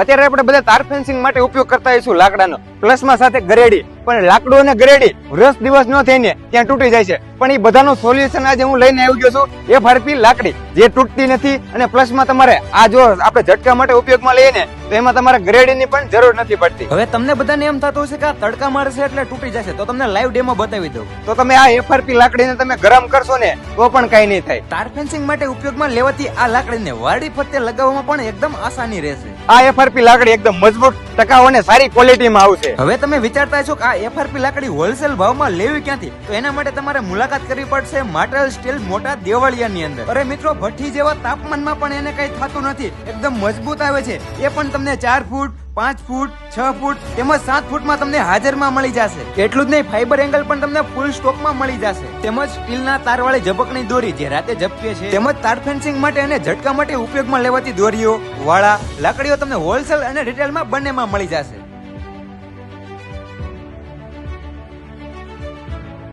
અત્યારે આપણે બધા તાર ફેન્સિંગ માટે ઉપયોગ કરતા હોઈશું લાકડાનો. પ્લસમાં સાથે ગરેડી પણ લાકડું અને ગરેડી રસ દિવસ ન થઈને ત્યાં તૂટી જાય છે. પણ એ બધાનું સોલ્યુશન આજે હું લઈને આવી ગયો છું એફઆરપી લાકડી. જે તૂટતી નથી અને પ્લસમાં તમારે આ જો આપણે ઝટકા માટે ઉપયોગમાં લઈએ ને તો એમાં તમારે ગરેડીની પણ જરૂર નથી પડતી. હવે તમને બધાને એમ થતું હશે કે આ તડકા મારશે એટલે તૂટી જશે. તો તમને લાઈવ ડેમો બતાવી દઉં. તો તમે આ એફઆરપી લાકડીને તમે ગરમ કરશો ને તો પણ કઈ નહીં થાય. તાર ફેન્સિંગ માટે ઉપયોગમાં લેવાતી આ લાકડીને વાડી ફરતે લગાવવામાં પણ એકદમ આસાની રહેશે. આ એફઆરપી લાકડી એકદમ મજબૂત ટકાઉ અને સારી ક્વોલિટીમાં આવશે. હવે તમે વિચારતા છો કે આ એફઆરપી લાકડી હોલસેલ ભાવમાં લેવી ક્યાંથી? તો એના માટે તમારે મુલાકાત કરવી પડશે માટેલ સ્ટીલ મોટા દેવળિયાની અંદર. અરે મિત્રો, ભઠ્ઠી જેવા તાપમાનમાં પણ એને કઈ થતું નથી. એકદમ મજબૂત આવે છે. એ પણ તમને ચાર ફૂટ પાંચ ફૂટ, છ ફૂટ તેમજ સાત ફૂટમાં તમને હાજરમાં મળી જશે. એટલું જ નહીં ફાઈબર એંગલ પણ તમને ફૂલ સ્ટોકમાં મળી જશે. તેમજ સ્ટીલના તારવાળી ઝબકની દોરી જે રાતે ઝબકે છે. તેમજ તાર ફેન્સિંગ માટે અને ઝટકા માટે ઉપયોગમાં લેવાતી દોરીઓ, વાળા લાકડીઓ તમને હોલસેલ અને રિટેલમાં બંનેમાં મળી જશે.